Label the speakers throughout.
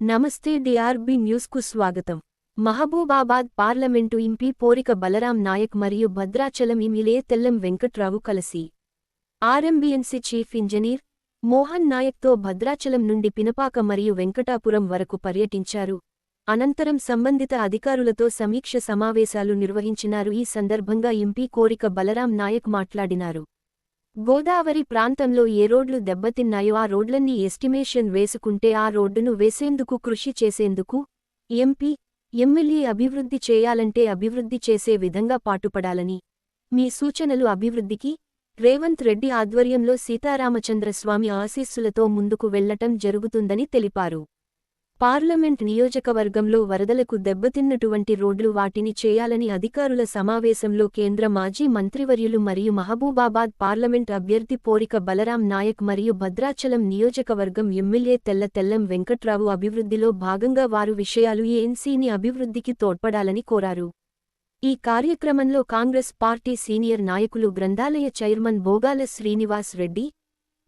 Speaker 1: నమస్తే డిఆర్బి న్యూస్కు స్వాగతం. మహబూబాబాద్ పార్లమెంటు ఎంపీ పోరిక బలరాం నాయక్ మరియు భద్రాచలం ఎమ్మెల్యే తెల్లం వెంకట్రావు కలిసి. ఆర్ఎంబీఎన్సీ చీఫ్ ఇంజనీర్ మోహన్ నాయక్తో భద్రాచలం నుండి పినపాక మరియు వెంకటాపురం వరకు పర్యటించారు. అనంతరం సంబంధిత అధికారులతో సమీక్ష సమావేశాలు నిర్వహించినారు. ఈ సందర్భంగా ఎంపీ కోరిక బలరాం నాయక్ మాట్లాడినారు. గోదావరి ప్రాంతంలో ఏ రోడ్లు దెబ్బతిన్నాయో ఆ రోడ్లన్నీ ఎస్టిమేషన్ వేసుకుంటే ఆ రోడ్డును వేసేందుకు కృషి చేసేందుకు ఎంపీ ఎమ్మెల్యే అభివృద్ధి చేయాలంటే అభివృద్ధి చేసే విధంగా పాటుపడాలని మీ సూచనలు అభివృద్ధికి రేవంత్ రెడ్డి ఆధ్వర్యంలో సీతారామచంద్రస్వామి ఆశీస్సులతో ముందుకు వెళ్ళటం జరుగుతుందని తెలిపారు. పార్లమెంట్ నియోజకవర్గంలో వరదలకు దెబ్బతిన్నటువంటి రోడ్లు వాటిని చేయాలని అధికారుల సమావేశంలో కేంద్ర మాజీ మంత్రివర్యులు మరియు మహబూబాబాద్ పార్లమెంట్ అభ్యర్థి పోరిక బలరాం నాయక్ మరియు భద్రాచలం నియోజకవర్గం ఎమ్మెల్యే తెల్ల తెల్లం వెంకట్రావు అభివృద్ధిలో భాగంగా వారు విషయాలు ఏఎన్సీని అభివృద్ధికి తోడ్పడాలని కోరారు. ఈ కార్యక్రమంలో కాంగ్రెస్ పార్టీ సీనియర్ నాయకులు గ్రంథాలయ చైర్మన్ భోగాల శ్రీనివాస్ రెడ్డి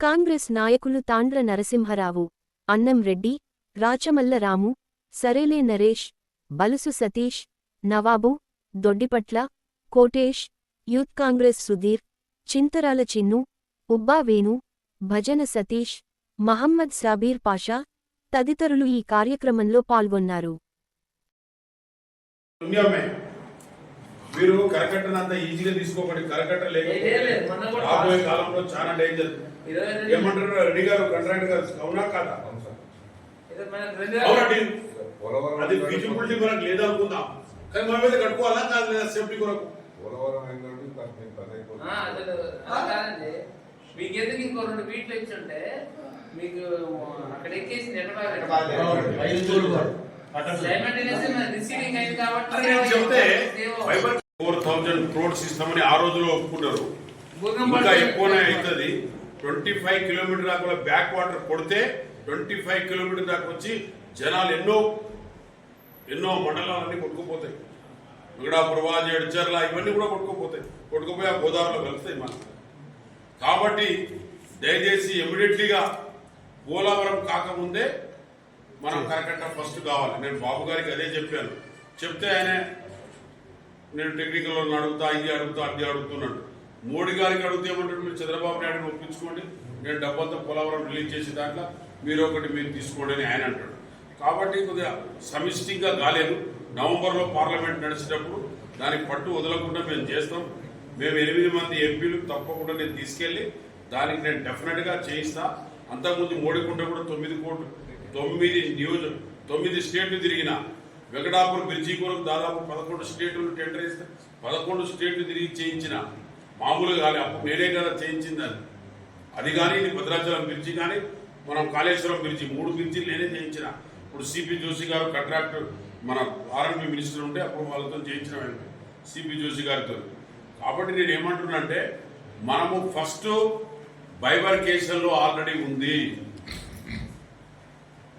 Speaker 1: కాంగ్రెస్ నాయకులు తాండ్ర నరసింహరావు అన్నం రెడ్డి రాచమల్ల రాము సరేలే నరేష్ బలుసు సతీష్ నవాబు దొడ్డిపట్ల కోటేష్ యూత్ కాంగ్రెస్ సుధీర్ చింతరాల చిన్ను ఉబ్బా వేణు భజన సతీష్ మహమ్మద్ సాబీర్ పాషా తదితరులు ఈ కార్యక్రమంలో పాల్గొన్నారు.
Speaker 2: మీరు కరకట్టను అంత ఈజీగా తీసుకోకండి. కరకట్ట రాబోయే కాలంలో చాలా డేంజర్. ఏమంటారు? రెడ్డి గారు కంట్రాక్టర్ గారు అవునా కాదా
Speaker 3: ఇది మనకు రెండు వేల-
Speaker 2: అవునండి. అది ఫిజిబిలిటీ మనకు లేదనుకుందాం కానీ మన మీద కట్టుకోవాలా? కాదు లేదా సేఫ్టీ కొరకు.
Speaker 3: మీకు ఎందుకు ఇంకో రెండు బీట్లు ఇచ్చి ఉంటే మీకు అక్కడ ఎక్కేసి
Speaker 2: ఫోర్ థౌజండ్ క్రోడ్స్ ఇస్తామని ఆ రోజులో ఒప్పుకున్నారు
Speaker 3: భూకంపం
Speaker 2: ఇంకా ఎక్కువనే అవుతుంది. ట్వంటీ ఫైవ్ కిలోమీటర్ దాకా బ్యాక్ వాటర్ కొడితే ట్వంటీ ఫైవ్ కిలోమీటర్ దాకా వచ్చి జనాలు ఎన్నో ఎన్నో మండలాలన్నీ కొట్టుకుపోతాయి. మిగడాపురం వాజి ఎడ్చర్ల ఇవన్నీ కూడా కొట్టుకుపోతాయి. కొట్టుకుపోయి ఆ గోదావరిలో కలుస్తాయి మనకు కాబట్టి దయచేసి ఇమీడియట్లీగా పోలవరం కాకముందే మనం కరకట్ట ఫస్ట్ కావాలి. నేను బాబు గారికి అదే చెప్పాను. చెప్తే ఆయన నేను టెక్నికల్ అడుగుతా ఇది అడుగుతా అది అడుగుతున్నాడు. మోడీ గారికి అడిగితే ఏమంటాడు? మీరు చంద్రబాబు నాయుడుని ఒప్పించుకోండి. నేను డబ్బంతా పోలవరం రిలీజ్ చేసి దాంట్లో మీరు ఒకటి మీరు తీసుకోండి ఆయన అంటాడు. కాబట్టి కొద్దిగా సమిష్టిగా కాలేదు నవంబర్లో పార్లమెంట్ నడిచేటప్పుడు దానికి పట్టు వదలకుండా మేము చేస్తాం. మేము ఎనిమిది మంది ఎంపీలు తప్పకుండా నేను తీసుకెళ్ళి దానికి నేను డెఫినెట్గా చేయిస్తా. అంతకుముందు మోడీకుంట కూడా తొమ్మిది కోట్లు తొమ్మిది నియోజక తొమ్మిది స్టేట్లు తిరిగిన వెంకటాపురం బ్రిడ్జి కొరకు దాదాపు పదకొండు స్టేట్లు టెండర్ ఇస్తే పదకొండు స్టేట్లు తిరిగి చేయించిన మామూలుగా కాలే అప్పుడు నేనే కదా చేయించింది అది అది కానీ భద్రాచలం బ్రిడ్జి కానీ మనం కాళేశ్వరం బ్రిడ్జి మూడు బ్రిడ్జిలు నేనే చేయించిన. ఇప్పుడు సిపి జోషి గారు కాంట్రాక్టర్ మన ఆర్ఎంపీ మినిస్టర్ ఉంటే అప్పుడు వాళ్ళతో చేయించిన సిపి జోషి గారితో. కాబట్టి నేను ఏమంటున్నా అంటే మనము ఫస్ట్ బైబర్కేషన్లో ఆల్రెడీ ఉంది.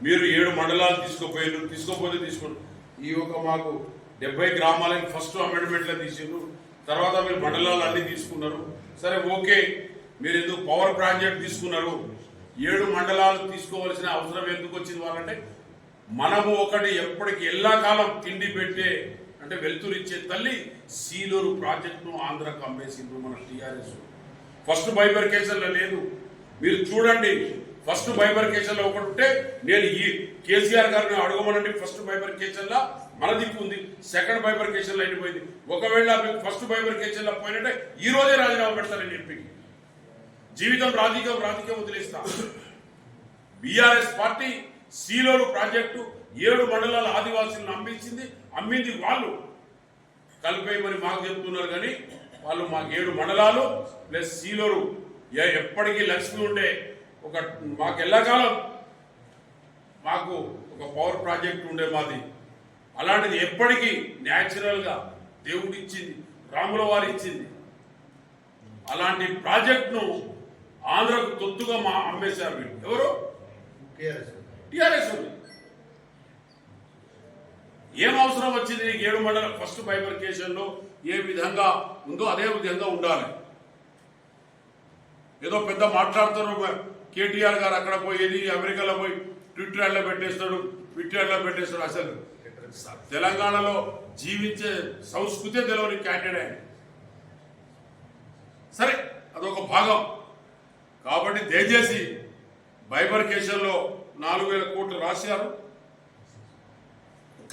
Speaker 2: మీరు ఏడు మండలాలు తీసుకుపోయారు తీసుకోపోతే తీసుకోండి. ఈ ఒక మాకు డెబ్బై గ్రామాలకి ఫస్ట్ అమెండ్మెంట్లో తీసిండ్రు. తర్వాత మీరు మండలాలు అన్నీ తీసుకున్నారు. సరే ఓకే. మీరు ఎందుకు పవర్ ప్రాజెక్ట్ తీసుకున్నారు? ఏడు మండలాలు తీసుకోవాల్సిన అవసరం ఎందుకు వచ్చింది వాళ్ళంటే మనము ఒకటి ఎప్పటికి ఎల్లాకాలం తిండి పెట్టే అంటే వెలుతురు ఇచ్చే తల్లి సీలూరు ప్రాజెక్టును ఆంధ్రకు అమ్మేసిండ్రు మన టీఆర్ఎస్. ఫస్ట్ బైబర్కేషన్లో లేదు. మీరు చూడండి ఫస్ట్ బైబర్లో ఒకటి ఉంటే నేను ఈ కేసీఆర్ గారిని అడగమనండి. ఫస్ట్ బైబర్ లా మన దిక్కు ఉంది సెకండ్ బైబర్లో అయిపోయింది ఒకవేళ మీకు ఫస్ట్ బైబర్లో పోయినట్టే ఈ రోజే రాజీనామా పెడతానని ఎంపీకి. జీవితం రాజకీయం రాజకీయం వదిలేస్తా. బీఆర్ఎస్ పార్టీ సీలోరు ప్రాజెక్టు ఏడు మండలాల ఆదివాసులను అమ్మించింది అమ్మింది వాళ్ళు. కలిపేయమని మాకు చెప్తున్నారు కానీ వాళ్ళు మాకు ఏడు మండలాలు ప్లస్ సీలోరు ఎప్పటికీ లక్ష్మి ఉండే ఒక మాకు ఎల్లకాలం మాకు ఒక పవర్ ప్రాజెక్ట్ ఉండే మాది. అలాంటిది ఎప్పటికీ న్యాచురల్గా దేవుడిచ్చింది రాముల వారు ఇచ్చింది అలాంటి ప్రాజెక్ట్ను ఆంధ్రకు తొత్తుగా మా అమ్మేశారు వీళ్ళు. ఎవరు? టిఆర్ఎస్ ఏం అవసరం వచ్చింది నీకు? ఏడు మండల ఫస్ట్ బైబర్కేషన్లో ఏ విధంగా ఉందో అదే విధంగా ఉండాలి. ఏదో పెద్ద మాట్లాడుతారు కేటీఆర్ గారు అక్కడ పోయేది అమెరికాలో పోయి ట్విట్టర్లో పెట్టేస్తాడు విట్టాడులో పెట్టేశారు అసలు. తెలంగాణలో జీవించే సంస్కృతే తెలియని క్యాండిడేట్ సరే అదొక భాగం. కాబట్టి దయచేసి బైబర్కేషన్లో నాలుగు వేల కోట్లు రాశారు.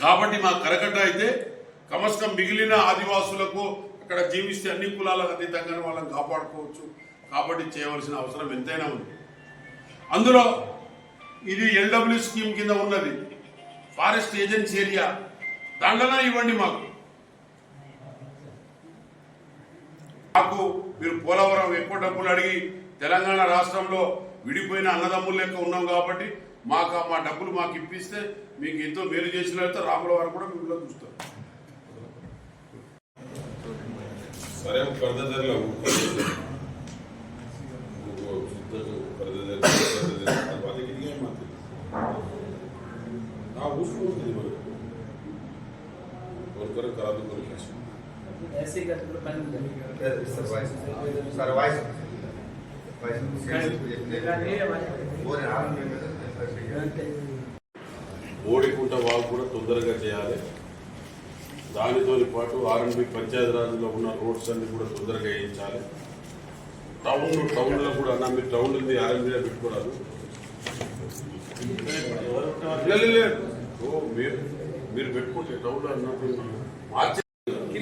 Speaker 2: కాబట్టి మా కరకట్ట అయితే కమస్కం మిగిలిన ఆదివాసులకు అక్కడ జీవిస్తే అన్ని కులాలకు అతీతంగా వాళ్ళని కాపాడుకోవచ్చు. కాబట్టి చేయవలసిన అవసరం ఎంతైనా ఉంది. అందులో ఇది ఎల్డబ్ల్యూ స్కీమ్ కింద ఉన్నది. Forest agency area. దండన ఇవ్వండి మాకు. మాకు మీరు పోలవరం ఎక్కువ డబ్బులు అడిగి తెలంగాణ రాష్ట్రంలో విడిపోయిన అన్నదమ్ములు లెక్క ఉన్నాం కాబట్టి మాకు మా డబ్బులు మాకు ఇప్పిస్తే మీకు ఎంతో మేలు చేసినట్లయితే రాముల వారు కూడా మిమ్మల్ని చూస్తారు.
Speaker 4: సరే
Speaker 5: పరదలో ಸರ್ವೈಸ್ వాయిస్
Speaker 2: ఓడికుంట వాగు కూడా తొందరగా చేయాలి. దానితో పాటు ఆర్ఎండ్బి పంచాయతీరాజ్లో ఉన్న రోడ్స్ అన్ని కూడా తొందరగా వేయించాలి. టౌన్ టౌన్లో కూడా అన్న మీరు టౌన్ ఉంది ఆర్ఎండ్బిలో పెట్టుకోరాదు. మీరు మీరు పెట్టుకుంటే టౌన్లో అన్నట్టు మార్చి
Speaker 3: కింద
Speaker 2: మీరు
Speaker 3: కూడా
Speaker 2: ఆర్ఎండ్బిలో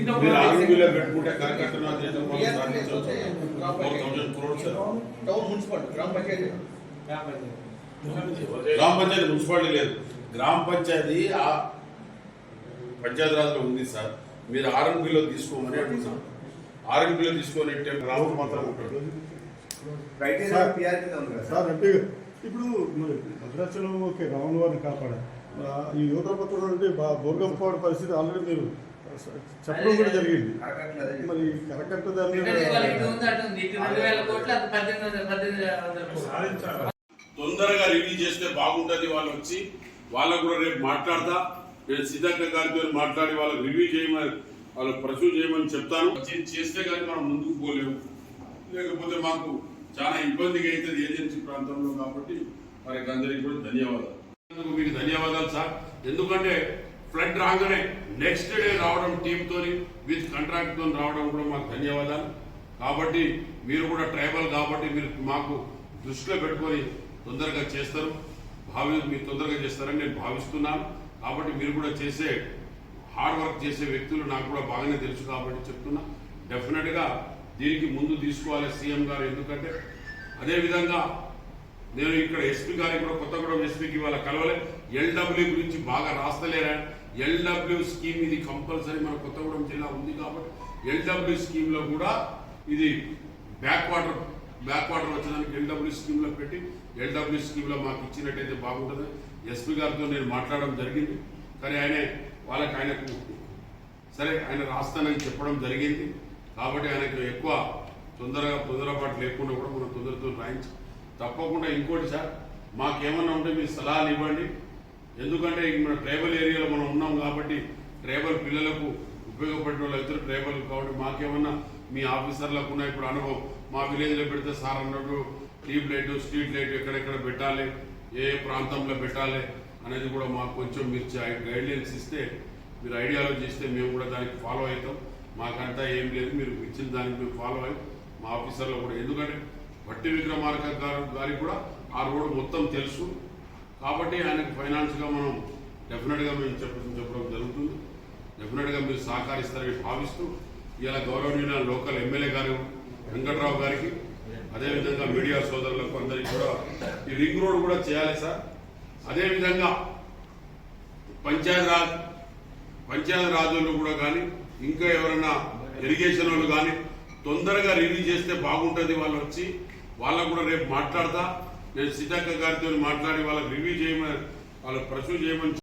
Speaker 2: పెట్టుకుంటే
Speaker 5: గ్రామ పంచాయతీ.
Speaker 2: గ్రామ పంచాయతీ. మున్సిపాలిటీ లేదు. గ్రామ పంచాయతీ ఆ పంచాయతీరాజ్లో ఉంది సార్. మీరు ఆర్ఎన్బిలో తీసుకోమని అడుగుతున్నాం ఆర్ఎన్బిలో తీసుకొని రాముడు మాత్రం ఉంటాడు
Speaker 6: సార్.
Speaker 5: పిఆర్ కింద ఉంది కదా
Speaker 6: సార్. అంటే ఇప్పుడు భద్రాచలం ఓకే రాముల వారిని కాపాడారు ఈ యువత పత్రం అంటే బా- బోర్గంపాడు పరిస్థితి ఆల్రెడీ మీరు చెప్పడం కూడా జరిగింది. మరి కరకట్ట
Speaker 2: తొందరగా రివ్యూ చేస్తే బాగుంటది వాళ్ళు వచ్చి వాళ్ళకు కూడా రేపు మాట్లాడతా. నేను సీతక్క గారితో మాట్లాడి వాళ్ళకి రివ్యూ చేయమని వాళ్ళకి ప్రసూ చేయమని చెప్తాను. చేస్తే కానీ మనం ముందుకు పోలేము. లేకపోతే మాకు చాలా ఇబ్బందిగా అవుతుంది ఏజెన్సీ ప్రాంతంలో కాబట్టి వారికి అందరికీ కూడా ధన్యవాదాలు. మీకు ధన్యవాదాలు సార్. ఎందుకంటే ఫ్లడ్ రాగానే నెక్స్ట్ డే రావడం టీంతో విత్ కాంట్రాక్ట్తో రావడం కూడా మాకు ధన్యవాదాలు. కాబట్టి మీరు కూడా ట్రైబల్ కాబట్టి మీరు మాకు దృష్టిలో పెట్టుకొని తొందరగా చేస్తారు. భావి మీరు తొందరగా చేస్తారని నేను భావిస్తున్నాను. కాబట్టి మీరు కూడా చేసే హార్డ్ వర్క్ చేసే వ్యక్తులు నాకు కూడా బాగానే తెలుసు కాబట్టి చెప్తున్నా. డెఫినెట్గా దీనికి ముందు తీసుకోవాలి సీఎం గారు ఎందుకంటే అదేవిధంగా నేను ఇక్కడ ఎస్పీ గారికి కూడా కొత్తగూడెం ఎస్పీకి ఇవాళ కలవలే. ఎల్డబ్ల్యూ గురించి బాగా రాస్తలేరా? ఎల్డబ్ల్యూ స్కీమ్ ఇది కంపల్సరీ మన కొత్తగూడెం జిల్లా ఉంది కాబట్టి ఎల్డబ్ల్యూ స్కీమ్లో కూడా ఇది బ్యాక్ వాటర్ బ్యాక్ వాటర్ వచ్చేదానికి ఎల్డబ్ల్యూ స్కీమ్లో పెట్టి ఎల్డబ్ల్యూ స్కీమ్లో మాకు ఇచ్చినట్టయితే బాగుంటుంది. ఎస్పీ గారితో నేను మాట్లాడడం జరిగింది. కానీ ఆయన వాళ్ళకి ఆయనకు సరే ఆయన రాస్తానని చెప్పడం జరిగింది. కాబట్టి ఆయనకు ఎక్కువ తొందరగా తొందరపాటు లేకుండా కూడా మనం తొందరతో రాయించాం తప్పకుండా ఇంకోటి సార్ మాకేమన్నా ఉంటే మీ సలహాలు ఇవ్వండి. ఎందుకంటే మన ట్రైబల్ ఏరియాలో మనం ఉన్నాం కాబట్టి ట్రైబల్ పిల్లలకు ఉపయోగపడే వాళ్ళు ఇద్దరు ట్రైబల్ కాబట్టి మాకేమన్నా మీ ఆఫీసర్లకు ఉన్న ఇప్పుడు అనుభవం మా విలేజ్లో పెడితే సార్ అన్నట్టు ట్యూబ్ లైట్ స్ట్రీట్ లైట్ ఎక్కడెక్కడ పెట్టాలి ఏ ప్రాంతంలో పెట్టాలి అనేది కూడా మాకు కొంచెం మీరు గైడ్లైన్స్ ఇస్తే మీరు ఐడియాలజీ ఇస్తే మేము కూడా దానికి ఫాలో అవుతాం. మాకంతా ఏం లేదు మీరు ఇచ్చిన దానికి మేము ఫాలో అయ్యి మా ఆఫీసర్లో కూడా. ఎందుకంటే భట్టి విక్రమార్క గారు గారికి కూడా ఆ రోడ్డు మొత్తం తెలుసు. కాబట్టి ఆయనకు ఫైనాన్స్గా మనం డెఫినెట్గా మేము చెప్పడం చెప్పడం జరుగుతుంది. డెఫినెట్గా మీరు సహకరిస్తారని భావిస్తూ ఇలా గౌరవనీయుల లోకల్ ఎమ్మెల్యే గారు వెంకట్రావు గారికి అదేవిధంగా మీడియా సోదరులకు అందరికీ కూడా ఈ రింగ్ రోడ్ కూడా చేయాలి సార్. అదేవిధంగా పంచాయతీరాజ్ పంచాయతీ రాజులు కూడా కానీ ఇంకా ఎవరైనా ఇరిగేషన్ వాళ్ళు కానీ తొందరగా రిలీజ్ చేస్తే బాగుంటుంది. వాళ్ళు వచ్చి వాళ్ళకు కూడా రేపు మాట్లాడతా. నేను సీతక్క గారితో మాట్లాడి వాళ్ళకి రివ్యూ చేయమని వాళ్ళకి ప్రసూ చేయమని